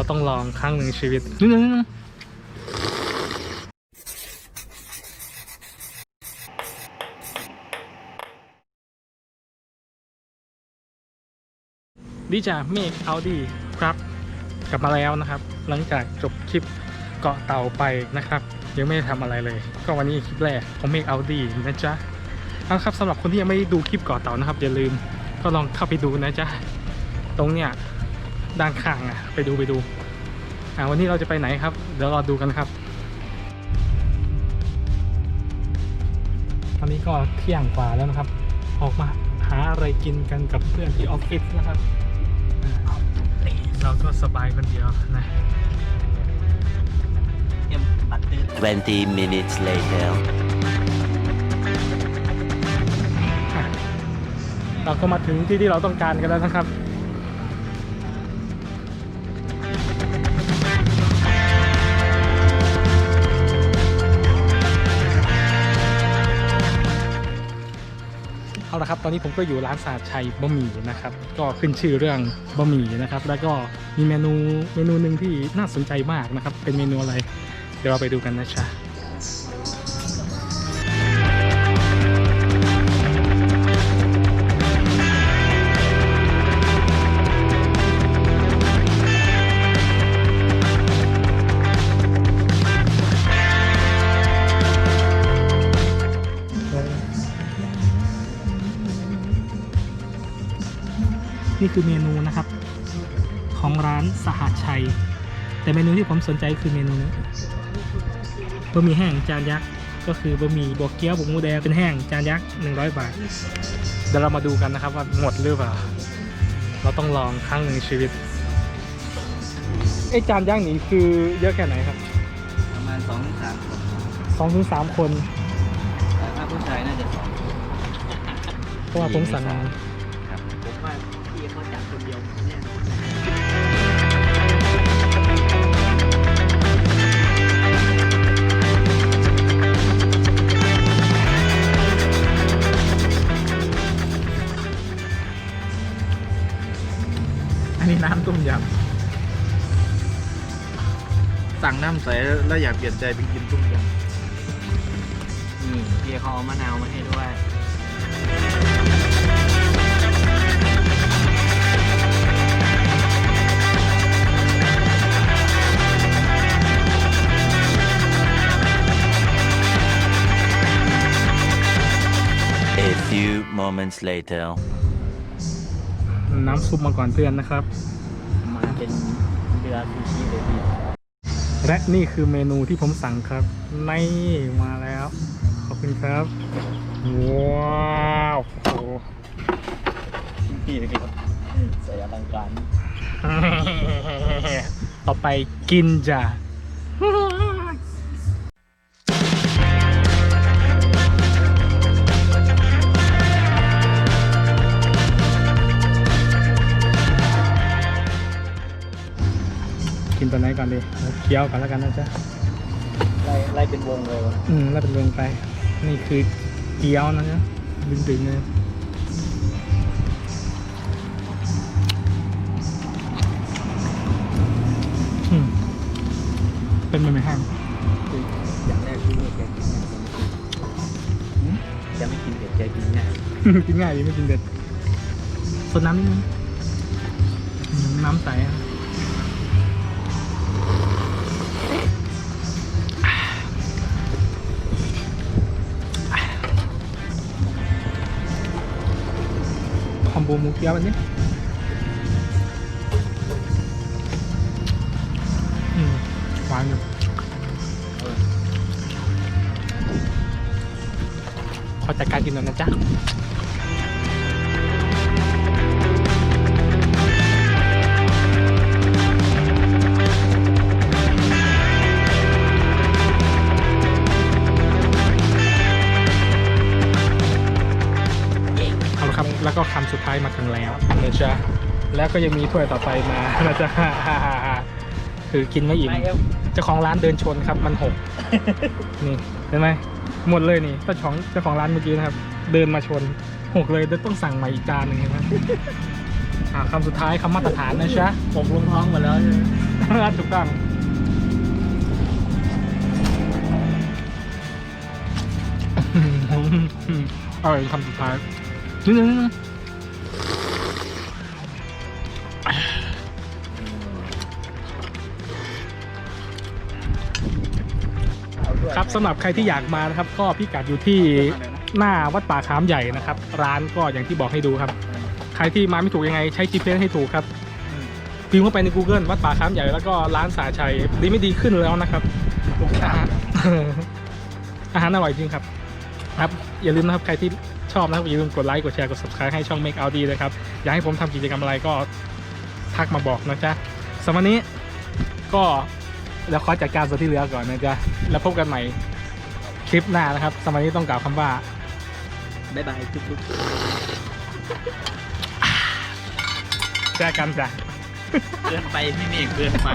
เราต้องลองครั้งหนึ่งชีวิตนึงนึงดีจ้าเมฆเอาดีครับ กลับมาแล้วนะครับ หลังจากจบคลิปเกาะเต่าไปนะครับยังไม่ได้ทำอะไรเลย ก็วันนี้คลิปแรกของเมฆเอาดีนะจ๊ะเอาละครับสำหรับคนที่ยังไม่ได้ดูคลิปเกาะเต่านะครับอย่าลืมก็ลองเข้าไปดูนะจ๊ะตรงเนี้ย ด้านข้างอะ ไปดูไปดู อ่าวันนี้เราจะไปไหนครับ เดี๋ยวรอดูกันครับ ตอนนี้ก็เที่ยงกว่าแล้วนะครับ ออกมาหาอะไรกินกันกับเพื่อนที่ออฟฟิศนะครับอ่าเราก็สบายคนเดียวนะเตรียมบัตรตื้อ20 minutes later. อะเราก็มาถึงที่ที่เราต้องการกันแล้วนะครับ ตอนนี้ผมก็อยู่ร้านสาชัยบะหมี่นะครับ ก็ขึ้นชื่อเรื่องบะหมี่นะครับ แล้วก็มีเมนูเมนูหนึ่งที่น่าสนใจมากนะครับ เป็นเมนูอะไร เดี๋ยวเราไปดูกันนะจ๊ะ นี่คือเมนูนะครับ ของร้านสหชัย แต่เมนูที่ผมสนใจคือเมนูนี้บะหมี่แห้งจานยักษ์ก็คือบะหมี่บวกเกี๊ยวบวกหมูแดงเป็นแห้งจานยักษ์100 บาทเดี๋ยวเรามาดูกันนะครับว่าหมดหรือเปล่า เราต้องลองครั้งหนึ่งในชีวิตไอ้จานยักษ์นี้คือเยอะแค่ไหนครับ ประมาณสองถึงสามคนสองถึงสามคนแต่ถ้าผู้ชายน่าจะสองเพราะว่าผมสั่ง คนเดียวเนี่ยอันนี้น้ำต้มยำสั่งน้ำใสแล้วอยากเปลี่ยนใจไปกินต้มยนี่พี่เขาเอามะนาวมาให้ด้วย moments later. น้ำซุปมาก่อนเพื่อนนะครับ มาเป็นเรือซูชิเลยพี่และนี่คือเมนูที่ผมสั่งครับนี่มาแล้ว ขอบคุณครับ ว้าวโอ้โหพี่พี่ใส่อลังการ ต่อไปกินจ้ะ กินตัวไหนก่อนดีเอาเคี้ยวก่อนแล้วกันนะจ๊ะไล่ไล่เป็นวงเลยวะอืมแล้วเป็นวงไป นี่คือเกี๊ยวนะจ๊ะดึงๆเลยอืมเป็นมันไม่ห้างคืออย่างแรกที่นี่แกกินง่ายหืมจะไม่กินเผ็ดแกกินง่ายกินง่ายดีไม่กินเด็ดสดน้ำนิดนึงอืมน้ำใสอะ บหมูเกี๊ยวอันนี่หวานอยู่ขอจัดการกินหน่อยนะจ๊ะ เอาละครับแล้วก็คำสุดท้ายมาถึงแล้วนะจ๊ะแล้วก็ยังมีถ้วยต่อไปมานะจ๊ะคือกินไม่อิ่มไม่ครับเจ้าของร้านเดินชนครับมันหกนี่เห็นไหมหมดเลยนี่เจ้าของเจ้าของร้านเมื่อกี้นะครับ เดินมาชนหกเลยเดี๋ยวต้องสั่งใหม่อีกจานหนึ่งเห็นไหมอ่าคำสุดท้ายคำมาตรฐานนะจ๊ะผมลงท้องหมดแล้วใช่ไหมถูกต้องอร่อยคำสุดท้าย นิดนึงครับสำหรับใครที่อยากมานะครับ ก็พิกัดอยู่ที่หน้าวัดป่าขามใหญ่นะครับ ร้านก็อย่างที่บอกให้ดูครับ ใครที่มาไม่ถูกยังไงใช้ GPS ให้ถูกครับพิมพ์เข้าไปใน Google วัดป่าค้ามใหญ่แล้วก็ร้านสาชัยดีไม่ดีขึ้นแล้วนะครับอาหารอาหารอร่อยจริงครับ ครับ อย่าลืมนะครับใครที่ ชอบนะครับอย่าลืมกดไลค์กดแชร์กด subscribe ให้ช่อง Make Out ดีนะครับ อยากให้ผมทำกิจกรรมอะไรก็ทักมาบอกนะจ๊ะสำหรับวันนี้ก็เดี๋ยวขอจัดการส่วนที่เหลือก่อนนะจ๊ะแล้วพบกันใหม่คลิปหน้านะครับสำหรับวันนี้ต้องกล่าวคำว่าบ๊ายบายทุกๆแจอกันจ้ะเกินไปพี่เมฆเกินไป